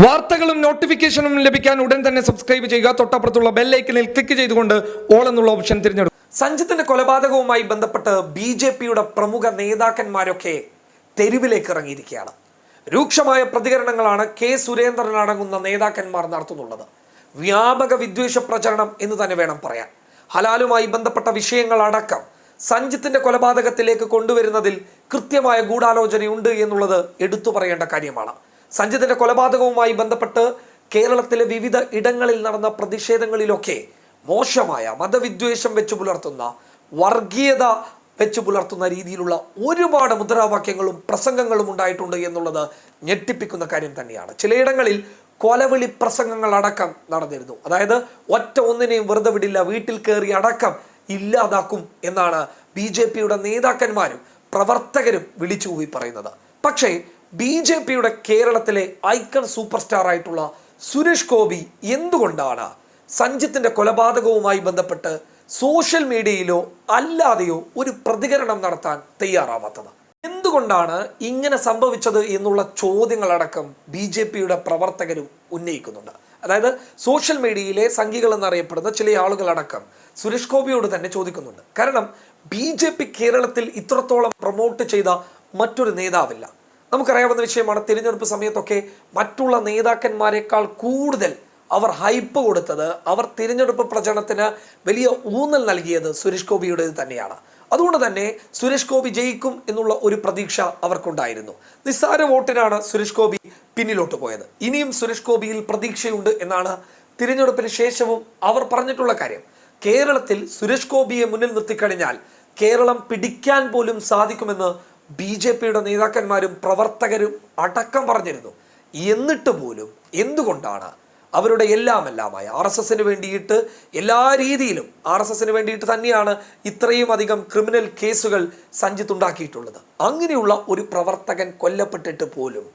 വാർത്തകളും നോട്ടിഫിക്കേഷനും ലഭിക്കാൻ ഉടൻ തന്നെ സബ്സ്ക്രൈബ് ചെയ്യുക. തൊട്ടപ്പുറത്തുള്ള ബെല്ലൈക്കനിൽ ക്ലിക്ക് ചെയ്തുകൊണ്ട് ഓൾ എന്നുള്ള ഓപ്ഷൻ തിരഞ്ഞെടുക്കും സഞ്ജിത്തിന്റെ കൊലപാതകവുമായി ബന്ധപ്പെട്ട് ബി ജെ പിയുടെ പ്രമുഖ നേതാക്കന്മാരൊക്കെ തെരുവിലേക്ക് ഇറങ്ങിയിരിക്കുകയാണ്. രൂക്ഷമായ പ്രതികരണങ്ങളാണ് കെ സുരേന്ദ്രൻ അടങ്ങുന്ന നേതാക്കന്മാർ നടത്തുന്നുള്ളത്. വ്യാപക വിദ്വേഷ പ്രചരണം എന്ന് തന്നെ വേണം പറയാൻ. ഹലാലുമായി ബന്ധപ്പെട്ട വിഷയങ്ങളടക്കം സഞ്ജിത്തിന്റെ കൊലപാതകത്തിലേക്ക് കൊണ്ടുവരുന്നതിൽ കൃത്യമായ ഗൂഢാലോചനയുണ്ട് എന്നുള്ളത് എടുത്തു പറയേണ്ട കാര്യമാണ്. സഞ്ജിത്തിന്റെ കൊലപാതകവുമായി ബന്ധപ്പെട്ട് കേരളത്തിലെ വിവിധ ഇടങ്ങളിൽ നടന്ന പ്രതിഷേധങ്ങളിലൊക്കെ മോശമായ മതവിദ്വേഷം വെച്ചു പുലർത്തുന്ന വർഗീയത വെച്ചു പുലർത്തുന്ന രീതിയിലുള്ള ഒരുപാട് മുദ്രാവാക്യങ്ങളും പ്രസംഗങ്ങളും ഉണ്ടായിട്ടുണ്ട് എന്നുള്ളത് ഞെട്ടിപ്പിക്കുന്ന കാര്യം തന്നെയാണ്. ചിലയിടങ്ങളിൽ കൊലവിളി പ്രസംഗങ്ങൾ അടക്കം നടന്നിരുന്നു. അതായത് ഒറ്റ ഒന്നിനെയും വെറുതെ വിടില്ല വീട്ടിൽ കയറി അടക്കം ഇല്ലാതാക്കും എന്നാണ് ബി ജെ പിയുടെ നേതാക്കന്മാരും പ്രവർത്തകരും വിളിച്ചു പറയുന്നത്. പക്ഷേ ബി ജെ പിയുടെ കേരളത്തിലെ ഐക്കൺ സൂപ്പർ സ്റ്റാർ ആയിട്ടുള്ള സുരേഷ് ഗോപി എന്തുകൊണ്ടാണ് സഞ്ജിത്തിന്റെ കൊലപാതകവുമായി ബന്ധപ്പെട്ട് സോഷ്യൽ മീഡിയയിലോ അല്ലാതെയോ ഒരു പ്രതികരണം നടത്താൻ തയ്യാറാവാത്തത്? എന്തുകൊണ്ടാണ് ഇങ്ങനെ സംഭവിച്ചത് എന്നുള്ള ചോദ്യങ്ങളടക്കം ബി ജെ പിയുടെ പ്രവർത്തകരും ഉന്നയിക്കുന്നുണ്ട്. അതായത് സോഷ്യൽ മീഡിയയിലെ സംഘികൾ എന്നറിയപ്പെടുന്ന ചില ആളുകളടക്കം സുരേഷ് ഗോപിയോട് തന്നെ ചോദിക്കുന്നുണ്ട്. കാരണം ബി കേരളത്തിൽ ഇത്രത്തോളം പ്രൊമോട്ട് ചെയ്ത മറ്റൊരു നേതാവില്ല. നമുക്കറിയാവുന്ന വിഷയമാണ് തിരഞ്ഞെടുപ്പ് സമയത്തൊക്കെ മറ്റുള്ള നേതാക്കന്മാരെക്കാൾ കൂടുതൽ അവർ ഹൈപ്പ് കൊടുത്തത് അവർ തിരഞ്ഞെടുപ്പ് പ്രചരണത്തിന് വലിയ ഊന്നൽ നൽകിയത് സുരേഷ് ഗോപിയുടേത് തന്നെയാണ്. അതുകൊണ്ട് തന്നെ സുരേഷ് ഗോപി ജയിക്കും എന്നുള്ള ഒരു പ്രതീക്ഷ അവർക്കുണ്ടായിരുന്നു. നിസ്സാര വോട്ടിനാണ് സുരേഷ് ഗോപി പിന്നിലോട്ട് പോയത്. ഇനിയും സുരേഷ് ഗോപിയിൽ പ്രതീക്ഷയുണ്ട് എന്നാണ് തിരഞ്ഞെടുപ്പിന് ശേഷവും അവർ പറഞ്ഞിട്ടുള്ള കാര്യം. കേരളത്തിൽ സുരേഷ് ഗോപിയെ മുന്നിൽ നിർത്തിക്കഴിഞ്ഞാൽ കേരളം പിടിക്കാൻ പോലും സാധിക്കുമെന്ന് ബി ജെ പിയുടെ നേതാക്കന്മാരും പ്രവർത്തകരും അടക്കം പറഞ്ഞിരുന്നു. എന്നിട്ട് പോലും എന്തുകൊണ്ടാണ് അവരുടെ എല്ലാം എല്ലാമായ ആർ എസ് എസിന് വേണ്ടിയിട്ട് എല്ലാ രീതിയിലും ആർ എസ് എസിന് വേണ്ടിയിട്ട് തന്നെയാണ് ഇത്രയും അധികം ക്രിമിനൽ കേസുകൾ സഞ്ജിത്ത് ഉണ്ടാക്കിയിട്ടുള്ളത് അങ്ങനെയുള്ള ഒരു പ്രവർത്തകൻ കൊല്ലപ്പെട്ടിട്ട് പോലും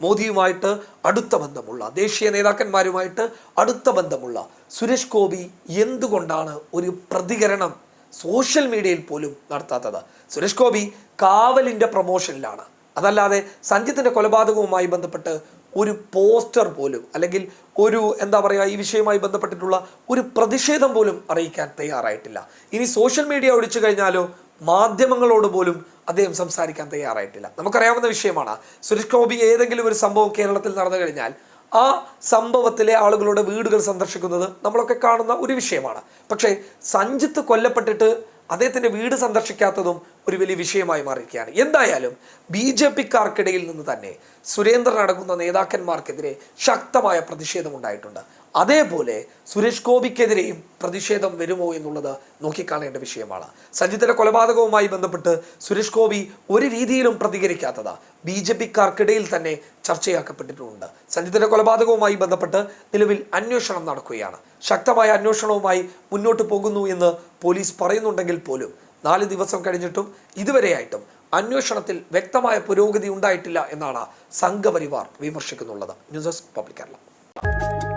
മോദിയുമായിട്ട് അടുത്ത ബന്ധമുള്ള ദേശീയ നേതാക്കന്മാരുമായിട്ട് അടുത്ത ബന്ധമുള്ള സുരേഷ് ഗോപി എന്തുകൊണ്ടാണ് ഒരു പ്രതികരണം സോഷ്യൽ മീഡിയയിൽ പോലും നടത്താത്തത്. സുരേഷ് ഗോപി കാവലിന്റെ പ്രൊമോഷനിലാണ്. അതല്ലാതെ സഞ്ജിത്തിന്റെ കൊലപാതകവുമായി ബന്ധപ്പെട്ട് ഒരു പോസ്റ്റർ പോലും അല്ലെങ്കിൽ ഒരു എന്താ പറയുക ഈ വിഷയവുമായി ബന്ധപ്പെട്ടിട്ടുള്ള ഒരു പ്രതിഷേധം പോലും അറിയിക്കാൻ തയ്യാറായിട്ടില്ല. ഇനി സോഷ്യൽ മീഡിയ ഒഴിച്ചു കഴിഞ്ഞാലോ മാധ്യമങ്ങളോട് പോലും അദ്ദേഹം സംസാരിക്കാൻ തയ്യാറായിട്ടില്ല. നമുക്കറിയാവുന്ന വിഷയമാണ് സുരേഷ് ഗോപി ഏതെങ്കിലും ഒരു സംഭവം കേരളത്തിൽ നടന്നു കഴിഞ്ഞാൽ ആ സംഭവത്തിലെ ആളുകളുടെ വീടുകൾ സന്ദർശിക്കുന്നത് നമ്മളൊക്കെ കാണുന്ന ഒരു വിഷയമാണ്. പക്ഷേ സഞ്ജിത്ത് കൊല്ലപ്പെട്ടിട്ട് അദ്ദേഹത്തിന്റെ വീട് സന്ദർശിക്കാത്തതും ഒരു വലിയ വിഷയമായി മാറിയിരിക്കുകയാണ്. എന്തായാലും ബി ജെ പിക്കാർക്കിടയിൽ നിന്ന് തന്നെ സുരേന്ദ്രൻ അടങ്ങുന്ന നേതാക്കന്മാർക്കെതിരെ ശക്തമായ പ്രതിഷേധം ഉണ്ടായിട്ടുണ്ട് അതേപോലെ സുരേഷ് ഗോപിക്കെതിരെയും പ്രതിഷേധം വരുമോ എന്നുള്ളത് നോക്കിക്കാണേണ്ട വിഷയമാണ്. സജിത്തിന്റെ കൊലപാതകവുമായി ബന്ധപ്പെട്ട് സുരേഷ് ഗോപി ഒരു രീതിയിലും പ്രതികരിക്കാത്തത് ബി ജെ പിക്കാർക്കിടയിൽ തന്നെ ചർച്ചയാക്കപ്പെട്ടിട്ടുണ്ട്. സജിത്തിന്റെ കൊലപാതകവുമായി ബന്ധപ്പെട്ട് നിലവിൽ അന്വേഷണം നടക്കുകയാണ്. ശക്തമായ അന്വേഷണവുമായി മുന്നോട്ട് പോകുന്നു എന്ന് പോലീസ് പറയുന്നുണ്ടെങ്കിൽ പോലും നാല് ദിവസം കഴിഞ്ഞിട്ടും ഇതുവരെയായിട്ടും അന്വേഷണത്തിൽ വ്യക്തമായ പുരോഗതി ഉണ്ടായിട്ടില്ല എന്നാണ് Sangh Parivar വിമർശിക്കുന്നുള്ളത്. News desk public Kerala.